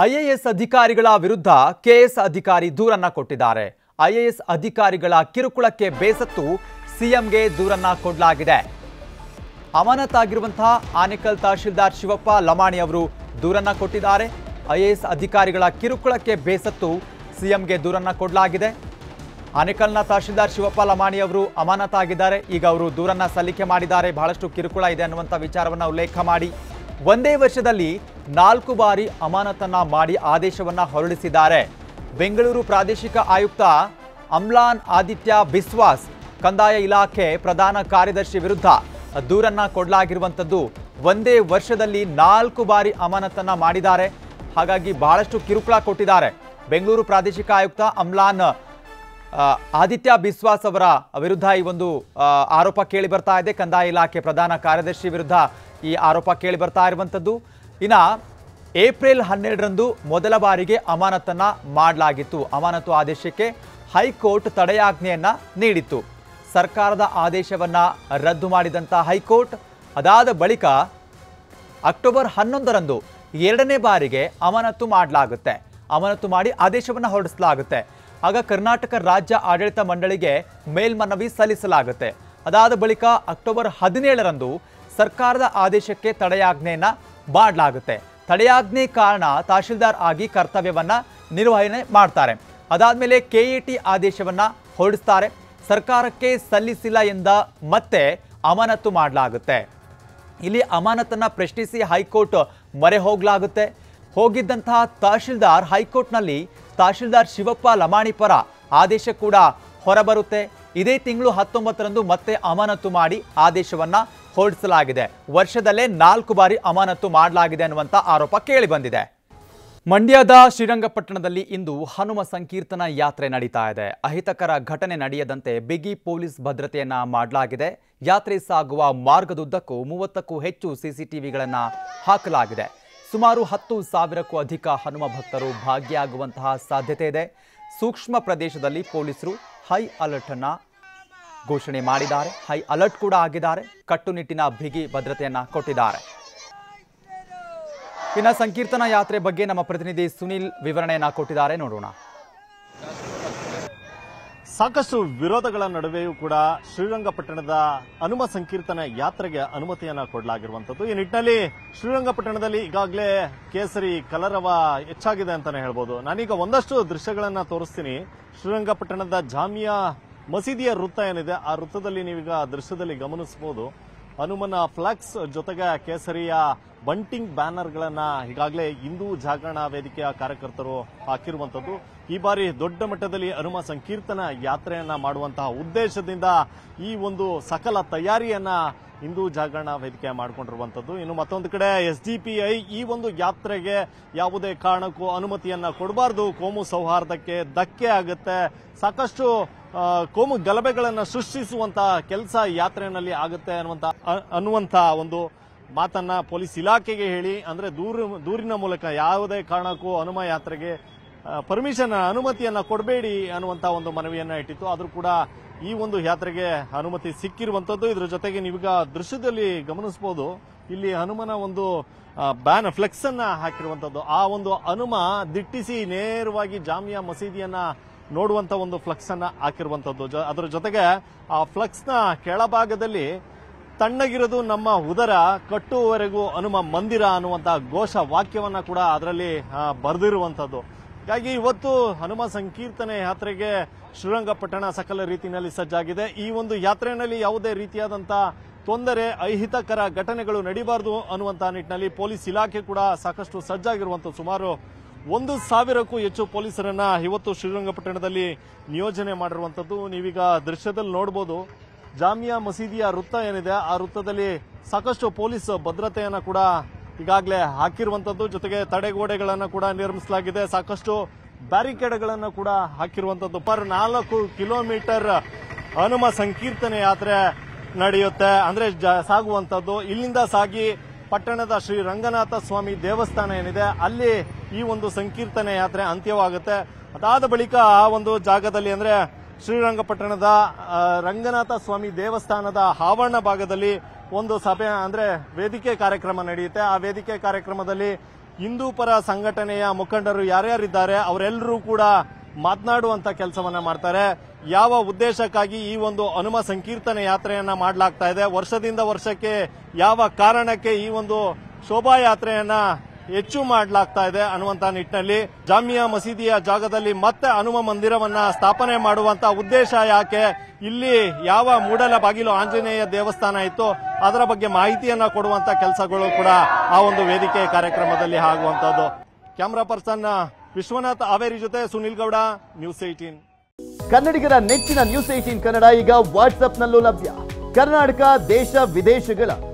IAS ಅಧಿಕಾರಿಗಳ ವಿರುದ್ಧ KS ಅಧಿಕಾರಿ ದೂರನ್ನ ಕೊಟ್ಟಿದ್ದಾರೆ. ಐಎಎಸ್ ಅಧಿಕಾರಿಗಳ ಕಿರುಕುಳಕ್ಕೆ ಬೇಸತ್ತು ಸಿಎಂಗೆ ದೂರನ್ನ ಕೊಡಲಾಗಿದೆ. ಅಮಾನತಾಗಿರುವಂತಹ ಆನೇಕಲ್ ತಹಶೀಲ್ದಾರ್ ಶಿವಪ್ಪ ಲಮಾಣಿ ಅವರು ದೂರನ್ನ ಕೊಟ್ಟಿದ್ದಾರೆ. ಐಎಎಸ್ ಅಧಿಕಾರಿಗಳ ಕಿರುಕುಳಕ್ಕೆ ಬೇಸತ್ತು ಸಿಎಂಗೆ ದೂರನ್ನ ಕೊಡಲಾಗಿದೆ. ಆನೇಕಲ್ನ ತಹಶೀಲ್ದಾರ್ ಶಿವಪ್ಪ ಲಮಾಣಿ ಅವರು ಅಮಾನತಾಗಿದ್ದಾರೆ. ಈಗ ಅವರು ದೂರನ್ನ ಸಲ್ಲಿಕೆ ಮಾಡಿದ್ದಾರೆ. ಬಹಳಷ್ಟು ಕಿರುಕುಳ ಇದೆ ಅನ್ನುವಂಥ ವಿಚಾರವನ್ನು ಉಲ್ಲೇಖ ಮಾಡಿ. ಒಂದೇ ವರ್ಷದಲ್ಲಿ ನಾಲ್ಕು ಬಾರಿ ಅಮಾನತನ್ನ ಮಾಡಿ ಆದೇಶವನ್ನ ಹೊರಡಿಸಿದ್ದಾರೆ. ಬೆಂಗಳೂರು ಪ್ರಾದೇಶಿಕ ಆಯುಕ್ತ ಅಮ್ಲಾನ್ ಆದಿತ್ಯ ಬಿಸ್ವಾಸ್, ಕಂದಾಯ ಇಲಾಖೆ ಪ್ರಧಾನ ಕಾರ್ಯದರ್ಶಿ ವಿರುದ್ಧ ದೂರನ್ನ ಕೊಡಲಾಗಿರುವಂಥದ್ದು ಒಂದೇ ವರ್ಷದಲ್ಲಿ ನಾಲ್ಕು ಬಾರಿ ಅಮಾನತನ್ನ ಮಾಡಿದ್ದಾರೆ. ಹಾಗಾಗಿ ಬಹಳಷ್ಟು ಕಿರುಕುಳ ಕೊಟ್ಟಿದ್ದಾರೆ. ಬೆಂಗಳೂರು ಪ್ರಾದೇಶಿಕ ಆಯುಕ್ತ ಅಮ್ಲಾನ್ ಆದಿತ್ಯ ಬಿಸ್ವಾಸ್ ಅವರ ವಿರುದ್ಧ ಈ ಒಂದು ಆರೋಪ ಕೇಳಿ ಬರ್ತಾ ಇದೆ. ಕಂದಾಯ ಇಲಾಖೆ ಪ್ರಧಾನ ಕಾರ್ಯದರ್ಶಿ ವಿರುದ್ಧ ಈ ಆರೋಪ ಕೇಳಿ ಬರ್ತಾ ಇರುವಂಥದ್ದು. ಇನ್ನು ಏಪ್ರಿಲ್ ಹನ್ನೆರಡರಂದು ಮೊದಲ ಬಾರಿಗೆ ಅಮಾನತನ್ನು ಮಾಡಲಾಗಿತ್ತು. ಅಮಾನತು ಆದೇಶಕ್ಕೆ ಹೈಕೋರ್ಟ್ ತಡೆಯಾಜ್ಞೆಯನ್ನು ನೀಡಿತ್ತು. ಸರ್ಕಾರದ ಆದೇಶವನ್ನು ರದ್ದು ಮಾಡಿದಂಥ ಹೈಕೋರ್ಟ್, ಅದಾದ ಬಳಿಕ ಅಕ್ಟೋಬರ್ ಹನ್ನೊಂದರಂದು ಎರಡನೇ ಬಾರಿಗೆ ಅಮಾನತು ಮಾಡಲಾಗುತ್ತೆ. ಅಮಾನತು ಮಾಡಿ ಆದೇಶವನ್ನು ಹೊರಡಿಸಲಾಗುತ್ತೆ. ಆಗ ಕರ್ನಾಟಕ ರಾಜ್ಯ ಆಡಳಿತ ಮಂಡಳಿಗೆ ಮೇಲ್ಮನವಿ ಸಲ್ಲಿಸಲಾಗುತ್ತೆ. ಅದಾದ ಬಳಿಕ ಅಕ್ಟೋಬರ್ ಹದಿನೇಳರಂದು ಸರ್ಕಾರದ ಆದೇಶಕ್ಕೆ ತಡೆಯಾಜ್ಞೆಯನ್ನು ಮಾಡಲಾಗುತ್ತೆ. ತಡೆಯಾಜ್ಞೆ ಕಾರಣ ತಹಶೀಲ್ದಾರ್ ಆಗಿ ಕರ್ತವ್ಯವನ್ನು ನಿರ್ವಹಣೆ ಮಾಡ್ತಾರೆ. ಅದಾದಮೇಲೆ ಕೆ ಇ ಟಿ ಆದೇಶವನ್ನು ಹೊರಡಿಸ್ತಾರೆ. ಸರ್ಕಾರಕ್ಕೆ ಸಲ್ಲಿಸಿಲ್ಲ ಎಂದ ಮತ್ತೆ ಅಮಾನತು ಮಾಡಲಾಗುತ್ತೆ. ಇಲ್ಲಿ ಅಮಾನತನ್ನು ಪ್ರಶ್ನಿಸಿ ಹೈಕೋರ್ಟ್ ಮೊರೆ ಹೋಗಲಾಗುತ್ತೆ. ಹೋಗಿದ್ದಂತಹ ತಹಶೀಲ್ದಾರ್ ಹೈಕೋರ್ಟ್ನಲ್ಲಿ ತಹಶೀಲ್ದಾರ್ ಶಿವಪ್ಪ ಲಮಾಣಿ ಪರ ಆದೇಶ ಕೂಡ ಹೊರಬರುತ್ತೆ. ಇದೇ ತಿಂಗಳು ಹತ್ತೊಂಬತ್ತರಂದು ಮತ್ತೆ ಅಮಾನತು ಮಾಡಿ ಆದೇಶವನ್ನ ಹೊರಡಿಸಲಾಗಿದೆ. ವರ್ಷದಲ್ಲೇ ನಾಲ್ಕು ಬಾರಿ ಅಮಾನತು ಮಾಡಲಾಗಿದೆ ಅನ್ನುವಂಥ ಆರೋಪ ಕೇಳಿ ಬಂದಿದೆ. ಮಂಡ್ಯದ ಶ್ರೀರಂಗಪಟ್ಟಣದಲ್ಲಿ ಇಂದು ಹನುಮ ಸಂಕೀರ್ತನ ಯಾತ್ರೆ ನಡೀತಾ ಇದೆ. ಅಹಿತಕರ ಘಟನೆ ನಡೆಯದಂತೆ ಬಿಗಿ ಪೊಲೀಸ್ ಭದ್ರತೆಯನ್ನ ಮಾಡಲಾಗಿದೆ. ಯಾತ್ರೆ ಸಾಗುವ ಮಾರ್ಗದುದ್ದಕ್ಕೂ ಮೂವತ್ತಕ್ಕೂ ಹೆಚ್ಚು ಸಿಸಿಟಿವಿಗಳನ್ನು ಹಾಕಲಾಗಿದೆ. ಸುಮಾರು ಹತ್ತು ಸಾವಿರಕ್ಕೂ ಅಧಿಕ ಹನುಮ ಭಕ್ತರು ಭಾಗಿಯಾಗುವಂತಹ ಸಾಧ್ಯತೆ ಇದೆ. ಸೂಕ್ಷ್ಮ ಪ್ರದೇಶದಲ್ಲಿ ಪೊಲೀಸರು ಹೈ ಅಲರ್ಟ್ ಅನ್ನ ಘೋಷಣೆ ಮಾಡಿದ್ದಾರೆ. ಹೈ ಅಲರ್ಟ್ ಕೂಡ ಆಗಿದ್ದಾರೆ. ಕಟ್ಟುನಿಟ್ಟಿನ ಬಿಗಿ ಭದ್ರತೆಯನ್ನ ಕೊಟ್ಟಿದ್ದಾರೆ. ಇನ್ನು ಸಂಕೀರ್ತನಾ ಯಾತ್ರೆ ಬಗ್ಗೆ ನಮ್ಮ ಪ್ರತಿನಿಧಿ ಸುನಿಲ್ ವಿವರಣೆಯನ್ನ ಕೊಟ್ಟಿದ್ದಾರೆ. ನೋಡೋಣ. ಸಾಕಷ್ಟು ವಿರೋಧಗಳ ನಡುವೆಯೂ ಕೂಡ ಶ್ರೀರಂಗಪಟ್ಟಣದ ಹನುಮ ಸಂಕೀರ್ತನ ಯಾತ್ರೆಗೆ ಅನುಮತಿಯನ್ನ ಕೊಡಲಾಗಿರುವಂತದ್ದು ಈ ನಿಟ್ಟಿನಲ್ಲಿ ಶ್ರೀರಂಗಪಟ್ಟಣದಲ್ಲಿ ಈಗಾಗಲೇ ಕೇಸರಿ ಕಲರವ ಹೆಚ್ಚಾಗಿದೆ ಅಂತಾನೆ ಹೇಳ್ಬೋದು. ನಾನೀಗ ಒಂದಷ್ಟು ದೃಶ್ಯಗಳನ್ನ ತೋರಿಸ್ತೀನಿ. ಶ್ರೀರಂಗಪಟ್ಟಣದ ಜಾಮಿಯಾ ಮಸೀದಿಯ ವೃತ್ತ ಏನಿದೆ, ಆ ವೃತ್ತದಲ್ಲಿ ನೀವೀಗ ದೃಶ್ಯದಲ್ಲಿ ಗಮನಿಸಬಹುದು. ಹನುಮನ ಫ್ಲಾಕ್ಸ್ ಜೊತೆಗೆ ಕೇಸರಿಯ ಬಂಟಿಂಗ್ ಬ್ಯಾನರ್ಗಳನ್ನು ಈಗಾಗಲೇ ಹಿಂದೂ ಜಾಗರಣ ವೇದಿಕೆಯ ಕಾರ್ಯಕರ್ತರು ಹಾಕಿರುವಂತದ್ದು ಈ ಬಾರಿ ದೊಡ್ಡ ಮಟ್ಟದಲ್ಲಿ ಹನುಮ ಸಂಕೀರ್ತನ ಯಾತ್ರೆಯನ್ನ ಮಾಡುವಂತಹ ಉದ್ದೇಶದಿಂದ ಈ ಒಂದು ಸಕಲ ತಯಾರಿಯನ್ನ ಹಿಂದೂ ಜಾಗರಣ ವೇದಿಕೆ ಮಾಡಿಕೊಂಡಿರುವಂತದ್ದು ಇನ್ನು ಮತ್ತೊಂದು ಕಡೆ ಎಸ್ ಈ ಒಂದು ಯಾತ್ರೆಗೆ ಯಾವುದೇ ಕಾರಣಕ್ಕೂ ಅನುಮತಿಯನ್ನ ಕೊಡಬಾರದು. ಕೋಮು ಸೌಹಾರ್ದಕ್ಕೆ ಧಕ್ಕೆ ಆಗುತ್ತೆ. ಸಾಕಷ್ಟು ಕೋಮು ಗಲಭೆಗಳನ್ನು ಸೃಷ್ಟಿಸುವಂತಹ ಕೆಲಸ ಯಾತ್ರೆಯಲ್ಲಿ ಆಗುತ್ತೆ ಅನ್ನುವಂತ ಅನ್ನುವಂತಹ ಅನ್ನುವಂತ ಒಂದು ಮಾತನ್ನ ಪೊಲೀಸ್ ಇಲಾಖೆಗೆ ಹೇಳಿ, ಅಂದ್ರೆ ದೂರ, ದೂರಿನ ಮೂಲಕ ಯಾವುದೇ ಕಾರಣಕ್ಕೂ ಹನುಮ ಯಾತ್ರೆಗೆ ಪರ್ಮಿಷನ್ ಅನುಮತಿಯನ್ನ ಕೊಡಬೇಡಿ ಅನ್ನುವಂತ ಒಂದು ಮನವಿಯನ್ನ ಇಟ್ಟಿತ್ತು. ಆದರೂ ಕೂಡ ಈ ಒಂದು ಯಾತ್ರೆಗೆ ಅನುಮತಿ ಸಿಕ್ಕಿರುವಂತದ್ದು ಇದ್ರ ಜೊತೆಗೆ ನೀವೀಗ ದೃಶ್ಯದಲ್ಲಿ ಗಮನಿಸಬಹುದು ಇಲ್ಲಿ ಹನುಮನ ಒಂದು ಬ್ಯಾನ್ ಫ್ಲೆಕ್ಸ್ ಅನ್ನ ಹಾಕಿರುವಂತದ್ದು. ಆ ಒಂದು ಹನುಮ ದಿಟ್ಟಿಸಿ ನೇರವಾಗಿ ಜಾಮಿಯಾ ಮಸೀದಿಯನ್ನ ನೋಡುವಂತ ಒಂದು ಫ್ಲೆಕ್ಸ್ ಅನ್ನ ಹಾಕಿರುವಂತದ್ದು ಅದರ ಜೊತೆಗೆ ಆ ಫ್ಲೆಕ್ಸ್ನ ಕೆಳಭಾಗದಲ್ಲಿ ತಣ್ಣಗಿರೋದು ನಮ್ಮ ಉದರ, ಕಟ್ಟುವವರೆಗೂ ಹನುಮ ಮಂದಿರ ಅನ್ನುವಂತ ಘೋಷ ವಾಕ್ಯವನ್ನ ಕೂಡ ಅದರಲ್ಲಿ ಬರೆದಿರುವಂತದ್ದು ಹೀಗಾಗಿ ಇವತ್ತು ಹನುಮ ಸಂಕೀರ್ತನೆ ಯಾತ್ರೆಗೆ ಶ್ರೀರಂಗಪಟ್ಟಣ ಸಕಲ ರೀತಿಯಲ್ಲಿ ಸಜ್ಜಾಗಿದೆ. ಈ ಒಂದು ಯಾತ್ರೆಯಲ್ಲಿ ಯಾವುದೇ ರೀತಿಯಾದಂತ ತೊಂದರೆ, ಅಹಿತಕರ ಘಟನೆಗಳು ನಡೀಬಾರದು ಅನ್ನುವಂತ ನಿಟ್ಟಿನಲ್ಲಿ ಪೊಲೀಸ್ ಇಲಾಖೆ ಕೂಡ ಸಾಕಷ್ಟು ಸಜ್ಜಾಗಿರುವಂತ ಸುಮಾರು ಒಂದು ಸಾವಿರಕ್ಕೂ ಹೆಚ್ಚು ಪೊಲೀಸರನ್ನ ಇವತ್ತು ಶ್ರೀರಂಗಪಟ್ಟಣದಲ್ಲಿ ನಿಯೋಜನೆ ಮಾಡಿರುವಂತದ್ದು ನೀವೀಗ ದೃಶ್ಯದಲ್ಲಿ ನೋಡಬಹುದು ಜಾಮಿಯಾ ಮಸೀದಿಯ ವೃತ್ತ ಏನಿದೆ, ಆ ವೃತ್ತದಲ್ಲಿ ಸಾಕಷ್ಟು ಪೊಲೀಸ್ ಭದ್ರತೆಯನ್ನು ಕೂಡ ಈಗಾಗಲೇ ಹಾಕಿರುವಂಥದ್ದು ಜೊತೆಗೆ ತಡೆಗೋಡೆಗಳನ್ನು ಕೂಡ ನಿರ್ಮಿಸಲಾಗಿದೆ. ಸಾಕಷ್ಟು ಬ್ಯಾರಿಕೇಡ್ಗಳನ್ನು ಕೂಡ ಹಾಕಿರುವಂಥದ್ದು ಪರ್ ನಾಲ್ಕು ಕಿಲೋಮೀಟರ್ ಹನುಮ ಸಂಕೀರ್ತನೆ ಯಾತ್ರೆ ನಡೆಯುತ್ತೆ. ಅಂದ್ರೆ ಸಾಗುವಂಥದ್ದು ಇಲ್ಲಿಂದ ಸಾಗಿ ಪಟ್ಟಣದ ಶ್ರೀ ರಂಗನಾಥ ಸ್ವಾಮಿ ದೇವಸ್ಥಾನ ಏನಿದೆ, ಅಲ್ಲಿ ಈ ಒಂದು ಸಂಕೀರ್ತನೆ ಯಾತ್ರೆ ಅಂತ್ಯವಾಗುತ್ತೆ. ಅದಾದ ಬಳಿಕ ಆ ಒಂದು ಜಾಗದಲ್ಲಿ ಅಂದ್ರೆ ಶ್ರೀರಂಗಪಟ್ಟಣದ ರಂಗನಾಥ ಸ್ವಾಮಿ ದೇವಸ್ಥಾನದ ಆವರಣ ಭಾಗದಲ್ಲಿ ಒಂದು ಸಭೆ, ಅಂದ್ರೆ ವೇದಿಕೆ ಕಾರ್ಯಕ್ರಮ ನಡೆಯುತ್ತೆ. ಆ ವೇದಿಕೆ ಕಾರ್ಯಕ್ರಮದಲ್ಲಿ ಹಿಂದೂ ಪರ ಸಂಘಟನೆಯ ಮುಖಂಡರು ಯಾರ್ಯಾರಿದ್ದಾರೆ, ಅವರೆಲ್ಲರೂ ಕೂಡ ಮಾತನಾಡುವಂತ ಕೆಲಸವನ್ನ ಮಾಡ್ತಾರೆ. ಯಾವ ಉದ್ದೇಶಕ್ಕಾಗಿ ಈ ಒಂದು ಹನುಮ ಸಂಕೀರ್ತನೆ ಯಾತ್ರೆಯನ್ನ ಮಾಡಲಾಗ್ತಾ ಇದೆ? ವರ್ಷದಿಂದ ವರ್ಷಕ್ಕೆ ಯಾವ ಕಾರಣಕ್ಕೆ ಈ ಒಂದು ಶೋಭಾಯಾತ್ರೆಯನ್ನ ಹೆಚ್ಚು ಮಾಡಲಾಗ್ತಾ ಇದೆ ಅನ್ನುವಂತ ನಿಟ್ಟಿನಲ್ಲಿ ಜಾಮಿಯಾ ಮಸೀದಿಯ ಜಾಗದಲ್ಲಿ ಮತ್ತೆ ಹನುಮ ಮಂದಿರವನ್ನ ಸ್ಥಾಪನೆ ಮಾಡುವಂತ ಉದ್ದೇಶ ಯಾಕೆ? ಇಲ್ಲಿ ಯಾವ ಮೂಡಲ ಬಾಗಿಲು ಆಂಜನೇಯ ದೇವಸ್ಥಾನ ಇತ್ತು ಅದರ ಬಗ್ಗೆ ಮಾಹಿತಿಯನ್ನ ಕೊಡುವಂತ ಕೆಲಸಗಳು ಕೂಡ ಆ ಒಂದು ವೇದಿಕೆ ಕಾರ್ಯಕ್ರಮದಲ್ಲಿ ಆಗುವಂತದ್ದು. ಕ್ಯಾಮರಾ ಪರ್ಸನ್ ವಿಶ್ವನಾಥ್ ಹಾವೇರಿ ಜೊತೆ ಸುನಿಲ್ ಗೌಡ ನ್ಯೂಸ್ ಏಟೀನ್ ಕನ್ನಡಿಗರ ನೆಚ್ಚಿನ ನ್ಯೂಸ್ ಏಟೀನ್ ಕನ್ನಡ ಈಗ ವಾಟ್ಸ್ಆಪ್ನಲ್ಲೂ ಲಭ್ಯ. ಕರ್ನಾಟಕ, ದೇಶ, ವಿದೇಶಗಳ